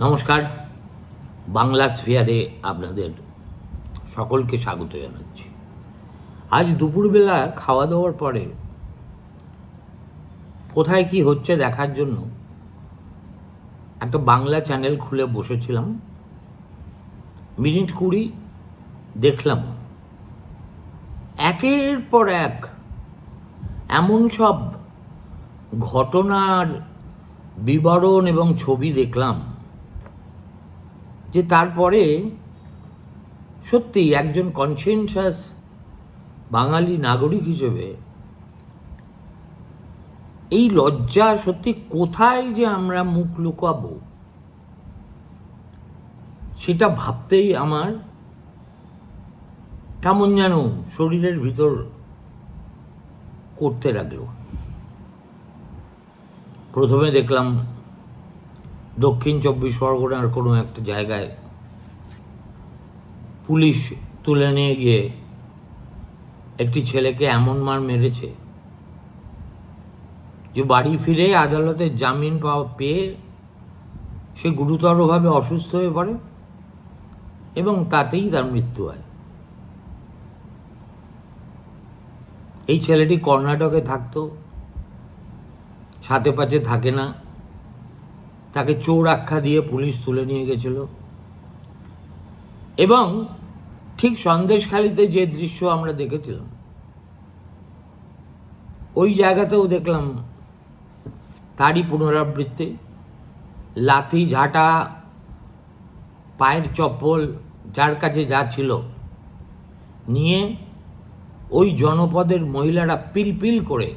নমস্কার। বাংলা স্ফিয়ারে আপনাদের সকলকে স্বাগত জানাচ্ছি। আজ দুপুরবেলা খাওয়া দাওয়ার পরে কোথায় কি হচ্ছে দেখার জন্য একটা বাংলা চ্যানেল খুলে বসেছিলাম। মিনিট কুড়ি দেখলাম। একের পর এক এমন সব ঘটনার বিবরণ এবং ছবি দেখলাম। যে তারপরে সত্যি একজন কনসিয়েন্সাস বাঙালি নাগরিক হিসেবে এই লজ্জা সত্যি কোথায় যে আমরা মুখ লুকাবো? সেটা ভাবতেই আমার কেমন যেন শরীরের ভিতর করতে লাগল। প্রথমে দেখলাম দক্ষিণ চব্বিশ পরগনার কোনো একটা জায়গায় পুলিশ তুলে নিয়ে গিয়ে একটি ছেলেকে এমন মার মেরেছে যে বাড়ি ফিরে আদালতে জামিন পাওয়া পেয়ে সে গুরুতরভাবে অসুস্থ হয়ে পড়ে এবং তাতেই তার মৃত্যু হয়। এই ছেলেটি কর্ণাটকে থাকতো, সাথে পাচে থাকে না। তাকে চোর আখ্যা দিয়ে পুলিশ তুলে নিয়ে গেছিল। এবং ঠিক সন্দেশখালিতে যে দৃশ্য আমরা দেখেছিলাম, ওই জায়গাতেও দেখলাম তারই পুনরাবৃত্তি, লাথি, ঝাঁটা, পায়ের চপ্পল, যার কাছে যা ছিল, নিয়ে ওই জনপদের মহিলারা পিলপিল করে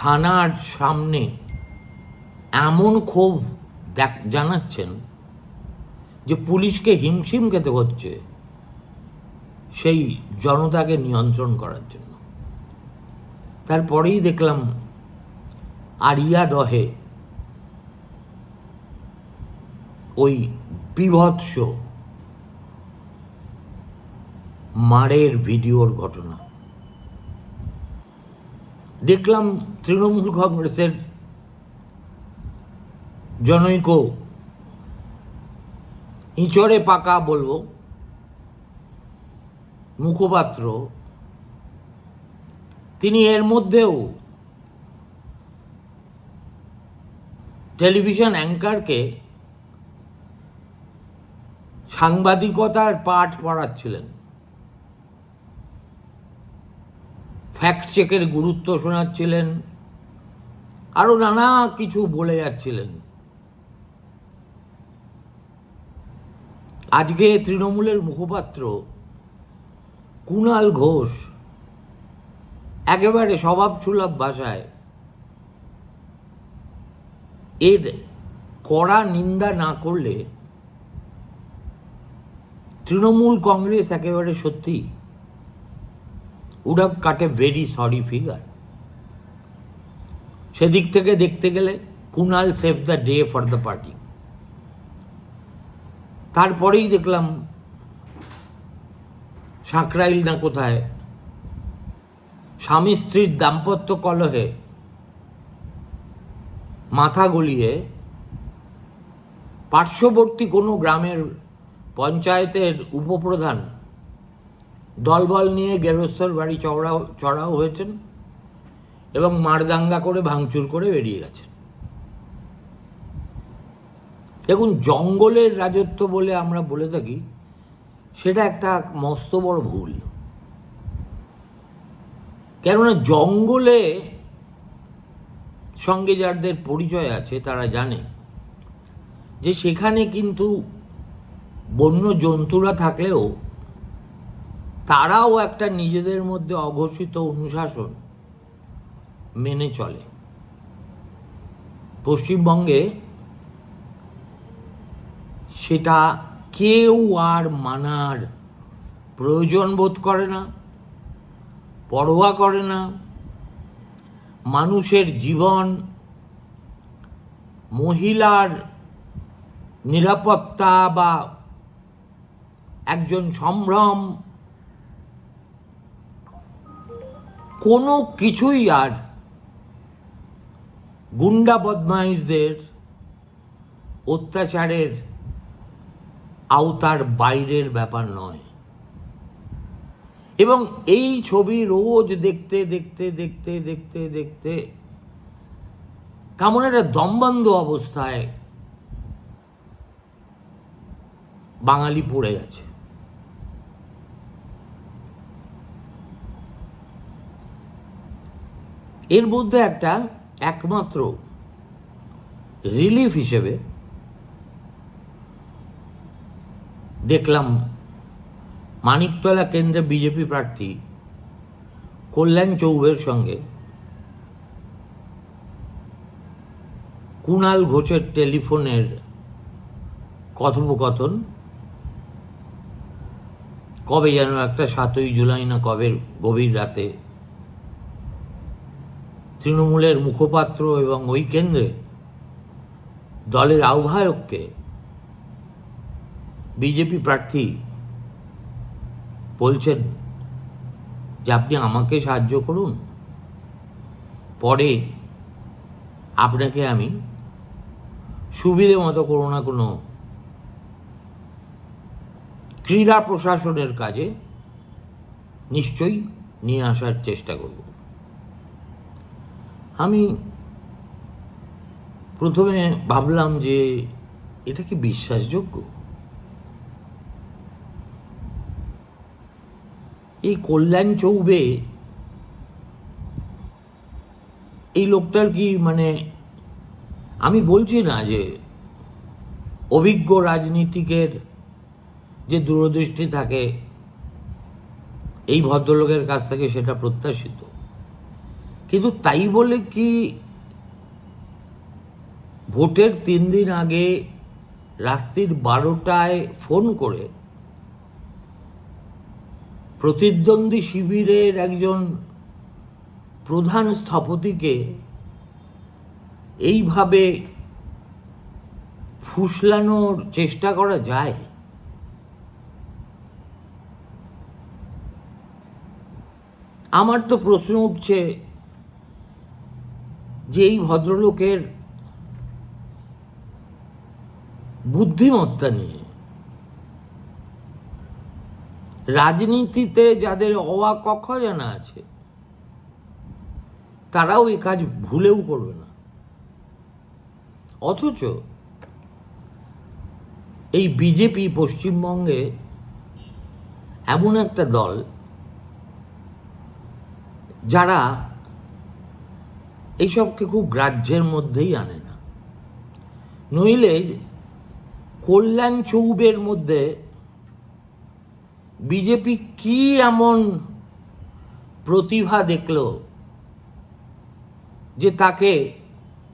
থানার সামনে এমন ক্ষোভ দেখ, জানাচ্ছেন যে পুলিশকে হিমশিম খেতে হচ্ছে সেই জনতাকে নিয়ন্ত্রণ করার জন্য। তারপরেই দেখলাম আরিয়া দহে ওই বিভৎস মারের ভিডিওর ঘটনা। দেখলাম তৃণমূল কংগ্রেসের জনৈক। ইঁচড়ে পাকা বলব। মুখপাত্র। তিনি এর মধ্যেও টেলিভিশন অ্যাঙ্কারকে সাংবাদিকতার পাঠ পড়াচ্ছিলেন। ফ্যাক্ট চেকের গুরুত্ব শোনাচ্ছিলেন। আরও নানা কিছু বলে যাচ্ছিলেন। আজকে তৃণমূলের মুখপাত্র কুণাল ঘোষ একেবারে স্বভাব সুলভ ভাষায় এর কড়া নিন্দা না করলে তৃণমূল কংগ্রেস একেবারে সত্যি would cut very sorry figure সেদিক থেকে দেখতে গেলে Kunal save the day for the party তারপরেই দেখলাম সাঁকরাইল না কোথায়? স্বামী স্ত্রীর দাম্পত্য কলহে মাথা গলিয়ে পার্শ্ববর্তী কোনো গ্রামের পঞ্চায়েতের উপপ্রধান দলবল নিয়ে গেরস্থর বাড়ি চড়াও চড়াও হয়েছেন এবং মারদাঙ্গা করে ভাঙচুর করে বেরিয়ে গেছেন। দেখুন, জঙ্গলের রাজত্ব বলে আমরা বলে থাকি, সেটা একটা মস্ত বড় ভুল। কেননা জঙ্গলে সঙ্গে যাদের পরিচয় আছে, তারা জানে যে সেখানে কিন্তু বন্য জন্তুরা থাকলেও তারাও একটা নিজেদের মধ্যে অঘোষিত অনুশাসন মেনে চলে। পশ্চিমবঙ্গে সেটা কেউ আর মানার প্রয়োজন বোধ করে না, পরোয়া করে না। মানুষের জীবন মহিলার নিরাপত্তা বা একজন সম্ভ্রম কোনো কিছুই আর গুন্ডা বদমাইশদের অত্যাচারের আওতার বাইরের ব্যাপার নয়। এবং এই ছবি রোজ দেখতে দেখতে দেখতে দেখতে দেখতে কেমন একটা দমবন্ধ অবস্থায় বাঙালি পড়ে গেছে। এর মধ্যে একটা একমাত্র রিলিফ হিসেবে দেখলাম মানিকতলা কেন্দ্রে বিজেপি প্রার্থী কল্যাণ চৌবের সঙ্গে কুণাল ঘোষের টেলিফোনের কথোপকথন। কবে যেন একটা সাতই জুলাই না কবে গভীর রাতে তৃণমূলের মুখপাত্র এবং ওই কেন্দ্রে দলের আহ্বায়ককে বিজেপি প্রার্থী বলছেন যে আপনি আমাকে সাহায্য করুন। পরে আপনাকে আমি সুবিধে মতো কোনো না, কোনো ক্রীড়া প্রশাসনের কাজে নিশ্চয়ই নিয়ে আসার চেষ্টা করব। আমি প্রথমে ভাবলাম যে এটা কি বিশ্বাসযোগ্য? এই কল্যাণ চৌবে, এই লোকটার কি মানে আমি বলছি না যে অভিজ্ঞ রাজনীতিকের যে দূরদৃষ্টি থাকে, এই ভদ্রলোকের কাছ থেকে সেটা প্রত্যাশিত। কিন্তু তাই বলে কি ভোটের তিন দিন আগে রাত্রির বারোটায় ফোন করে প্রতিদ্বন্দ্বী শিবিরের একজন প্রধান স্থপতিকে এইভাবে ফুসলানোর চেষ্টা করা যায়? আমার তো প্রশ্ন উঠছে যে এই ভদ্রলোকের বুদ্ধিমত্তা নিয়ে। রাজনীতিতে যাদের অওয়া কক্ষ জানা আছে, তারাও এই কাজ ভুলেও করবে না। অথচ এই বিজেপি পশ্চিমবঙ্গে এমন একটা দল যারা এইসবকে খুব গ্রাহ্যের মধ্যেই আনে না। নইলে কল্যাণ চৌবের মধ্যে বিজেপি কি এমন প্রতিভা দেখল যে তাকে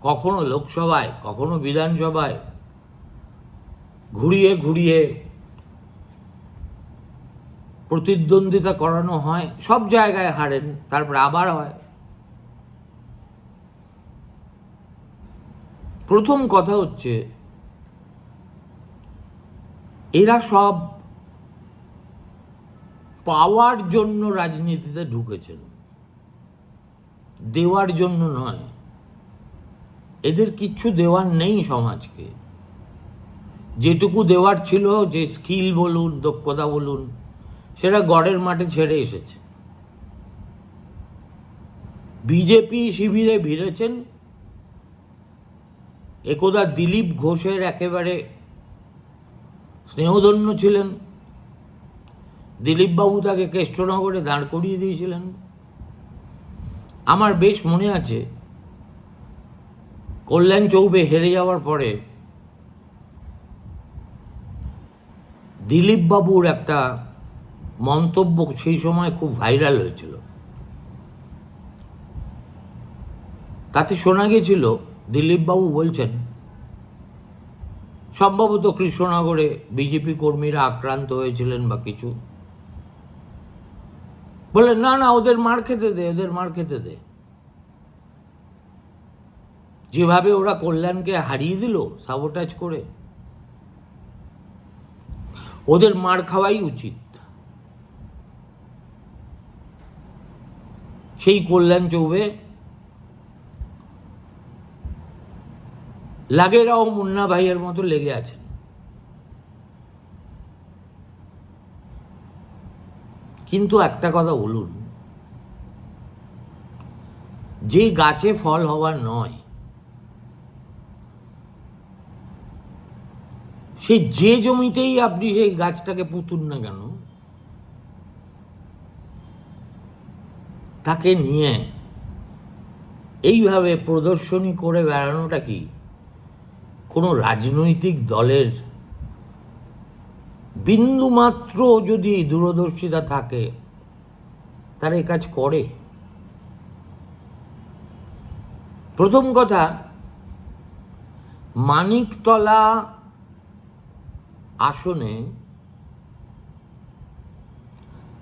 কখনো লোকসভায়, কখনো বিধানসভায় ঘুরিয়ে ঘুরিয়ে প্রতিদ্বন্দ্বিতা করানো হয়? সব জায়গায় হারেন, তারপর আবার হয়। প্রথম কথা হচ্ছে, এরা সব পাওয়ার জন্য রাজনীতিতে ঢুকেছেন। দেওয়ার জন্য নয়। এদের কিচ্ছু দেওয়ার নেই সমাজকে। যেটুকু দেওয়ার ছিল, যে স্কিল বলুন, দক্ষতা বলুন, সেটা গড়ের মাঠে ছেড়ে এসেছে। বিজেপি শিবিরে ভিড়েছেন। একদা দিলীপ ঘোষের একেবারে স্নেহধন্য ছিলেন। দিলীপবাবু তাকে কেষ্টনগরে দাঁড় করিয়ে দিয়েছিলেন। আমার বেশ মনে আছে, কল্যাণ চৌবে হেরে যাওয়ার পরে দিলীপবাবুর একটা মন্তব্য সেই সময় খুব ভাইরাল হয়েছিল। তাতে শোনা গেছিল, দিলীপবাবু বলছেন, সম্ভবত কৃষ্ণনগরে বিজেপি কর্মীরা আক্রান্ত হয়েছিলেন বা কিছু। বলে, না না, ওদের মার খেতে দে, ওদের মার খেতে দে। যেভাবে ওরা কল্যাণকে হারিয়ে দিল সাবোটাজ করে, ওদের মার খাওয়াই উচিত। সেই কল্যাণ চৌবে, লাগেরাও মুন্না ভাইয়ের মতো লেগে আছেন কিন্তু একটা কথা বলুন যে গাছে ফল হওয়ার নয় সে যে জমিতেই আপনি সেই গাছটাকে পুতুন না কেন, তাকে নিয়ে এইভাবে প্রদর্শনী করে বেড়ানোটা কি কোনো রাজনৈতিক দলের বিন্দুমাত্র যদি দূরদর্শিতা থাকে তারা এই কাজ করে। প্রথম কথা, মানিকতলা আসনে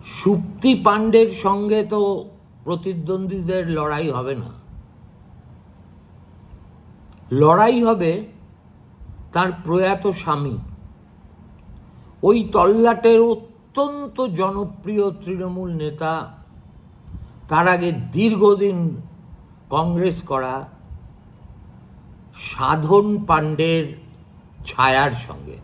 সুপ্তি পাণ্ডের সঙ্গে তো প্রতিদ্বন্দ্বীদের লড়াই হবে না। লড়াই হবে তার প্রয়াত স্বামী। ওই তল্লাটের অত্যন্ত জনপ্রিয় তৃণমূল নেতা, তার আগে দীর্ঘদিন কংগ্রেস করা সাধন পাণ্ডের ছায়ার সঙ্গে।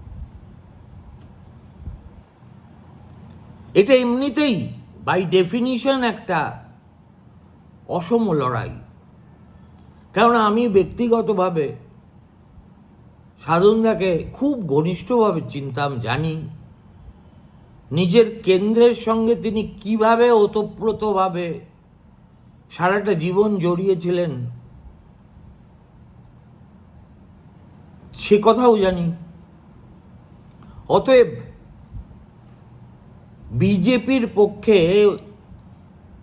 এটা এমনিতেই বাই ডেফিনিশন একটা অসম লড়াই। কেননা আমি ব্যক্তিগতভাবে সাধনদাকে খুব ঘনিষ্ঠভাবে চিনতাম, জানি। নিজের কেন্দ্রের সঙ্গে তিনি কীভাবে ওতপ্রোতভাবে সারাটা জীবন জড়িয়েছিলেন, সে কথাও জানি। অতএব বিজেপির পক্ষে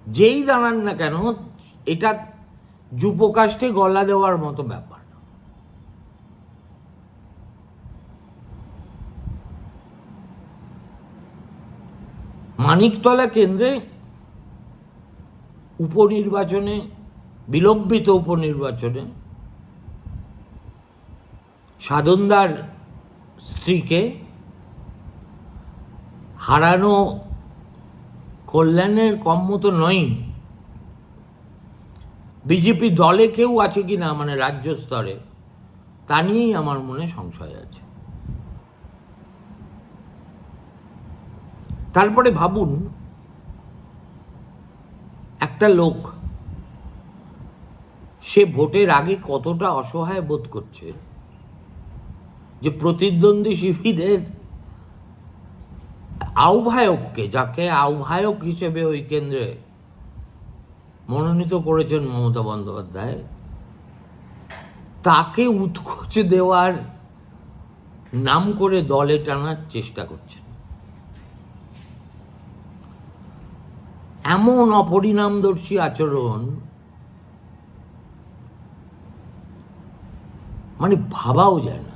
যেই দাঁড়ান না কেন, এটা যুপকাষ্টে গলা দেওয়ার মতো ব্যাপার। মানিকতলা কেন্দ্রে উপনির্বাচনে, বিলম্বিত উপনির্বাচনে সাধনদার স্ত্রীকে হারানো কল্যাণের কম মতো নয়। বিজেপি দলে কেউ আছে কি না মানে রাজ্য স্তরে, তা নিয়েই আমার মনে সংশয় আছে। তারপরে ভাবুন, একটা লোক, সে ভোটের আগে কতটা অসহায় বোধ করছে? যে প্রতিদ্বন্দ্বী শিবিরের আহ্বায়ককে, যাকে আহ্বায়ক হিসেবে ওই কেন্দ্রে মনোনীত করেছেন মমতা বন্দ্যোপাধ্যায়, তাকে উৎকোচ দেওয়ার নাম করে দলে টানার চেষ্টা করছেন। এমন অপরিণামদর্শী আচরণ মানে ভাবাও যায় না।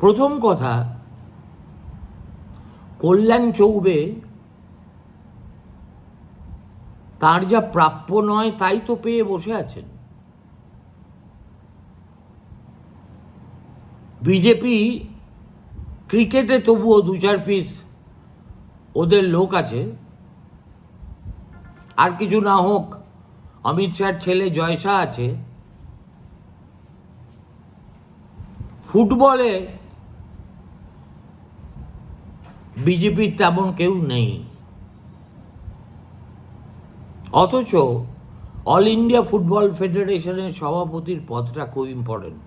প্রথম কথা, কল্যাণ চৌবে, তার যা প্রাপ্য নয় তাই তো পেয়ে বসে আছেন। বিজেপি ক্রিকেটে তবুও দু চার পিস ওদের লোক আছে। আর কিছু না হোক, অমিত শাহর ছেলে জয়শা আছে। ফুটবলে বিজেপির তেমন কেউ নেই। অথচ অল ইন্ডিয়া ফুটবল ফেডারেশনের সভাপতির পদটা খুব ইম্পর্টেন্ট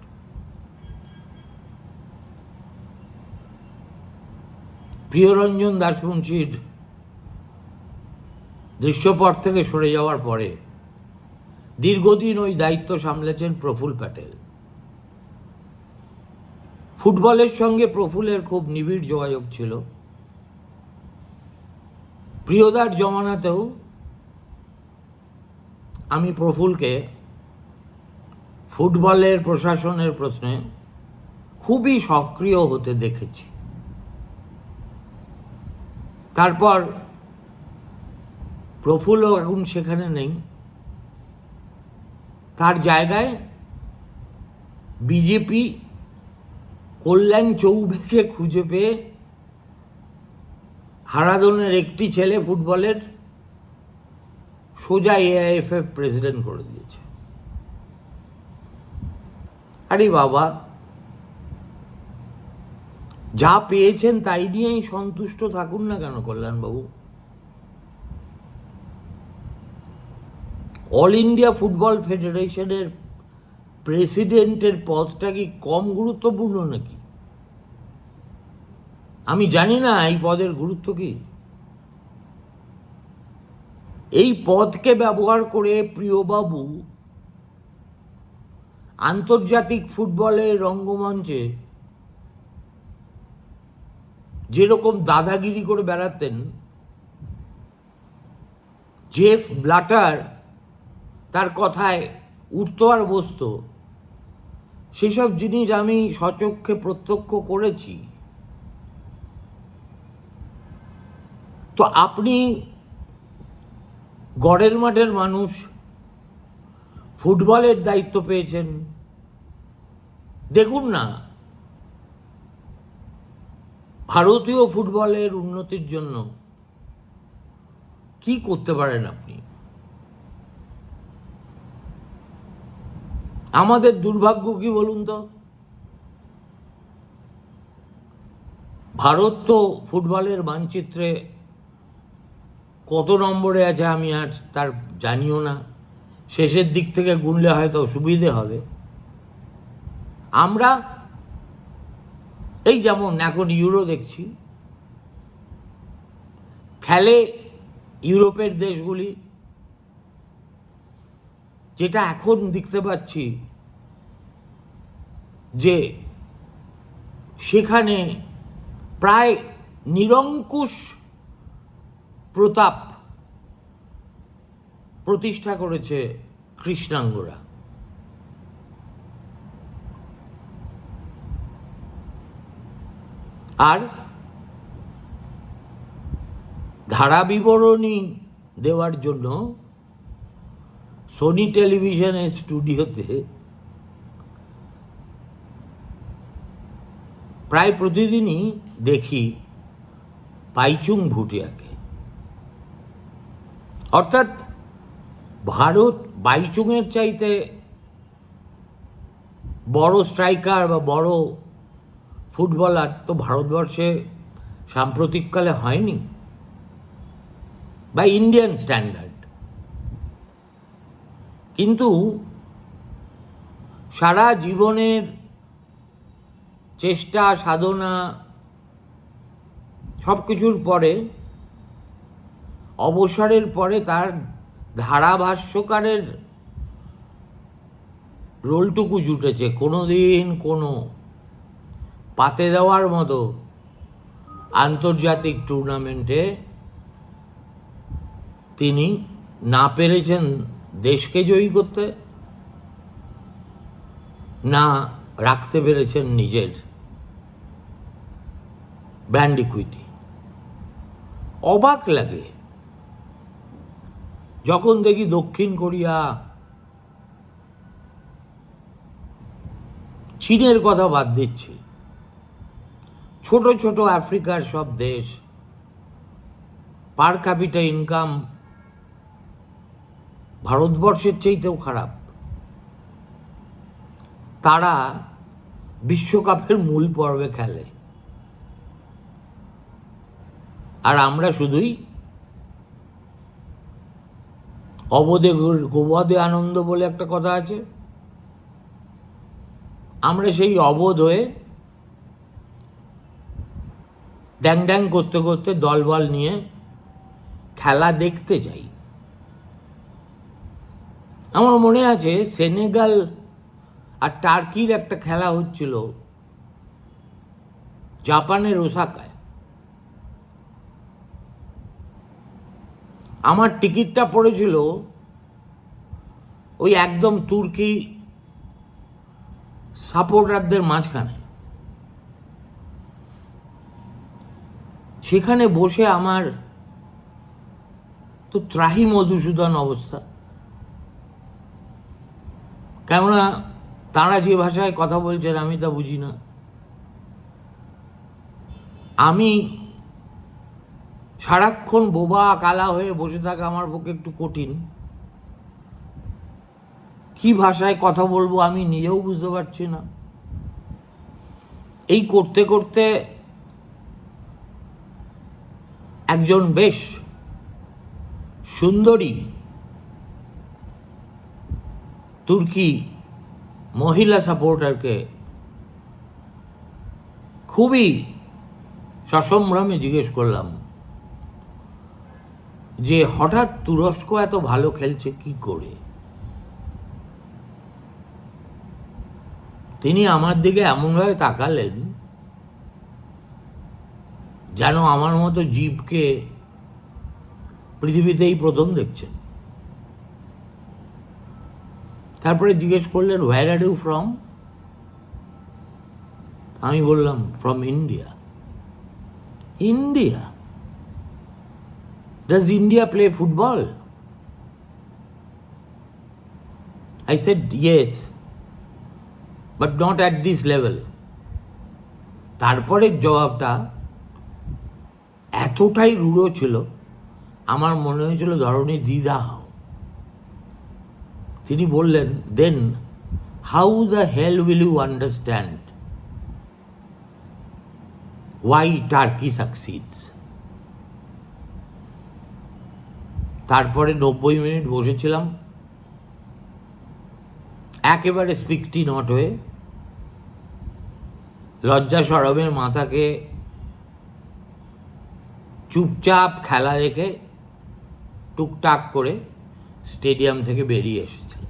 প্রিয়রঞ্জন দাসমুন্সির দৃশ্যপট থেকে সরে যাওয়ার পরে দীর্ঘদিন ওই দায়িত্ব সামলেছেন প্রফুল প্যাটেল। ফুটবলের সঙ্গে প্রফুলের খুব নিবিড় যোগাযোগ ছিল। প্রিয়দার জমানাতেও আমি প্রফুলকে ফুটবলের প্রশাসনের প্রশ্নে খুবই সক্রিয় হতে দেখেছি। তারপর প্রফুল্ল এখন সেখানে নেই। তার জায়গায় বিজেপি কল্যাণ চৌবেকে খুঁজে পেয়ে হারাদনের একটি ছেলে ফুটবলের সোজা এআইএফএফ প্রেসিডেন্ট করে দিয়েছে। আরে বাবা যা পেয়েছেন তাই নিয়েই সন্তুষ্ট থাকুন না কেন কল্যাণবাবু? অল ইন্ডিয়া ফুটবল ফেডারেশনের প্রেসিডেন্টের পদটা কি কম গুরুত্বপূর্ণ নাকি? আমি জানি না এই পদের গুরুত্ব কি। এই পদকে ব্যবহার করে প্রিয়বাবু আন্তর্জাতিক ফুটবলের রঙ্গমঞ্চে যেরকম দাদাগিরি করে বেড়াতেন, জেফ ব্লাটার তার কথায় উঠতো আর বসতো, সেসব জিনিস আমি সচক্ষে প্রত্যক্ষ করেছি। তো আপনি গড়ের মাঠের মানুষ, ফুটবলের দায়িত্ব পেয়েছেন। দেখুন না ভারতীয় ফুটবলের উন্নতির জন্য কি করতে পারেন আপনি? আমাদের দুর্ভাগ্য কি বলুন তো? ভারত তো ফুটবলের মানচিত্রে কত নম্বরে আছে আমি আর তার জানিও না। শেষের দিক থেকে গুনলে হয়তো সুবিধে হবে। আমরা এই যেমন এখন ইউরো দেখছি, খেলে ইউরোপের দেশগুলি, যেটা এখন দেখতে পাচ্ছি যে সেখানে প্রায় নিরঙ্কুশ প্রতাপ প্রতিষ্ঠা করেছে কৃষ্ণাঙ্গরা। আর ধারা বিবরণী দেওয়ার জন্য সোনি টেলিভিশনের স্টুডিওতে প্রায় প্রতিদিনই দেখি পাইচুং ভুটিয়াকে। অর্থাৎ ভারত বাইচুংয়ের চাইতে বড় স্ট্রাইকার বা বড় ফুটবলার তো ভারতবর্ষে সাম্প্রতিককালে হয়নি। বা ইন্ডিয়ান স্ট্যান্ডার্ড কিন্তু সারা জীবনের চেষ্টা, সাধনা সব কিছুর পরে, অবসরের পরে তার ধারাভাষ্যকারের রোলটুকু জুটেছে। কোনো দিন কোনো পাতে দেওয়ার মতো আন্তর্জাতিক টুর্নামেন্টে তিনি না পেরেছেন দেশকে জয়ী করতে, না রাখতে পেরেছেন নিজের ব্র্যান্ড ইকুইটি। অবাক লাগে যখন দেখি দক্ষিণ কোরিয়া চীনের কথা বাদ দিচ্ছি। ছোট ছোট আফ্রিকার সব দেশ পার ক্যাপিটা ইনকাম ভারতবর্ষের চাইতেও খারাপ। তারা বিশ্বকাপের মূল পর্বে খেলে। আর আমরা শুধুই অবদে গোবদে আনন্দ বলে একটা কথা আছে। আমরা সেই অবোধ হয়ে ড্যাং ড্যাং করতে করতে দলবল নিয়ে খেলা দেখতে যাই। আমার মনে আছে সেনেগাল আর টার্কির একটা খেলা হচ্ছিল জাপানের ওসাকায়। আমার টিকিটটা পড়েছিল ওই একদম তুর্কি সাপোর্টারদের মাঝখানে। সেখানে বসে আমার তো ত্রাহি মধুসূদন অবস্থা। কেননা তারা যে ভাষায় কথা বলছেন আমি তা বুঝি না। আমি সারাক্ষণ বোবা কালা হয়ে বসে থাকা আমার পক্ষে একটু কঠিন। কি ভাষায় কথা বলব আমি নিজেও বুঝতে পারছি না। এই করতে করতে একজন বেশ সুন্দরী তুর্কি মহিলা সাপোর্টারকে খুবই সসম্ভ্রমে জিজ্ঞেস করলাম যে হঠাৎ তুরস্ক এত ভালো খেলছে কি করে? তিনি আমার দিকে এমনভাবে তাকালেন যেন আমার মতো জীবকে পৃথিবীতেই প্রথম দেখছেন। তারপরে জিজ্ঞেস করলেন হোয়ার আর ইউ ফ্রম আমি বললাম from India India does India play football I said, yes, but not at this level. তারপরে জবাবটা এতটাই রূঢ় ছিল, আমার মনে হয়েছিল ধরনী দ্বিধা হও। তিনি বললেন then how the hell will you understand why Turkey succeeds তারপরে নব্বই মিনিট বসেছিলাম। একেবারে স্পিকটি নট হয়ে লজ্জা সরবের মাথাকে চুপচাপ খেলা দেখে টুকটাক করে স্টেডিয়াম থেকে বেরিয়ে এসেছিল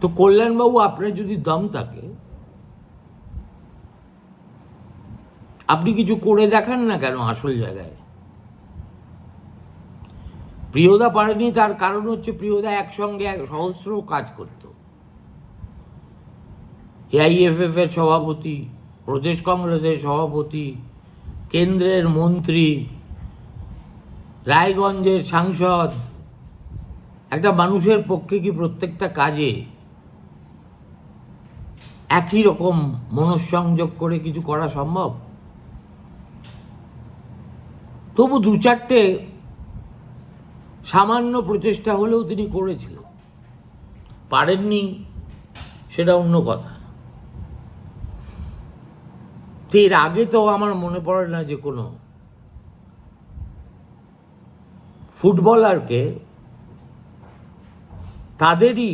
তো কল্যাণবাবু, আপনার যদি দম থাকে, আপনি কিছু করে দেখান না কেন আসল জায়গায়? প্রিয়দা পারেনি, তার কারণ হচ্ছে প্রিয়দা একসঙ্গে এক সহস্র কাজ করত। এআইএফএফ এর সভাপতি, প্রদেশ কংগ্রেসের সভাপতি কেন্দ্রের মন্ত্রী, রায়গঞ্জের সাংসদ, একটা মানুষের পক্ষে কি প্রত্যেকটা কাজে একই রকম মনঃসংযোগ করে কিছু করা সম্ভব? তবু দু চারটে সামান্য প্রচেষ্টা হলেও তিনি করেছিলেন। পারেননি, সেটা অন্য কথা। তো এর আগে তো আমার মনে পড়ে না যে কোনো ফুটবলারকে তাদেরই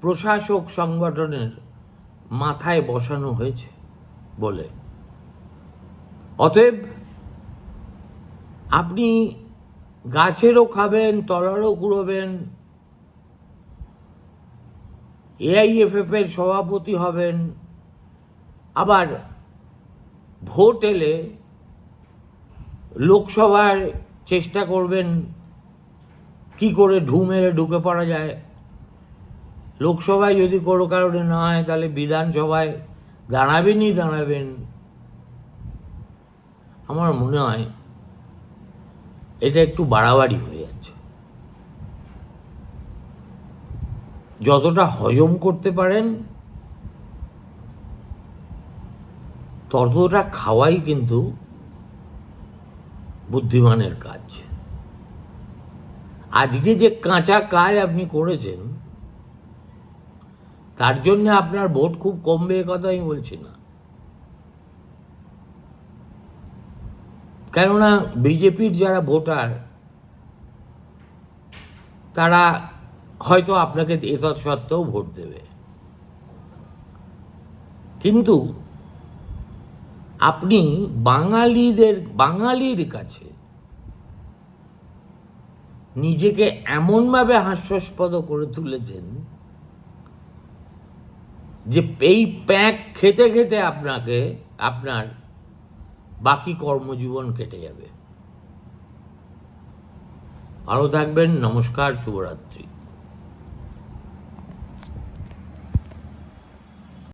প্রশাসক সংগঠনের মাথায় বসানো হয়েছে বলে। অতএব আপনি গাছেরও খাবেন, তলারও কুড়োবেন এআইএফএফ এর সভাপতি হবেন আবার ভোট এলে লোকসভার চেষ্টা করবেন কি করে ঢু মেরে ঢুকে পড়া যায়। লোকসভায় যদি কোনো কারণে না হয়, তাহলে বিধানসভায় দাঁড়াবেনই দাঁড়াবেন। আমার মনে হয় এটা একটু বাড়াবাড়ি হয়ে যাচ্ছে। যতটা হজম করতে পারেন ততটা খাওয়াই কিন্তু বুদ্ধিমানের কাজ। আজকে যে কাঁচা কাজ আপনি করেছেন, তার জন্য আপনার ভোট খুব কমবে এ কথা আমি বলছি না। কেননা বিজেপির যারা ভোটার, তারা হয়তো আপনাকে এতৎ সত্ত্বেও ভোট দেবে। কিন্তু আপনি বাঙালিদের, বাঙালির কাছে নিজেকে এমনভাবে হাস্যাস্পদ করে তুলেছেন যে এই প্যাক খেতে খেতে আপনাকে, আপনার বাকি কর্মজীবন কেটে যাবে। ভালো থাকবেন, নমস্কার, শুভরাত্রি।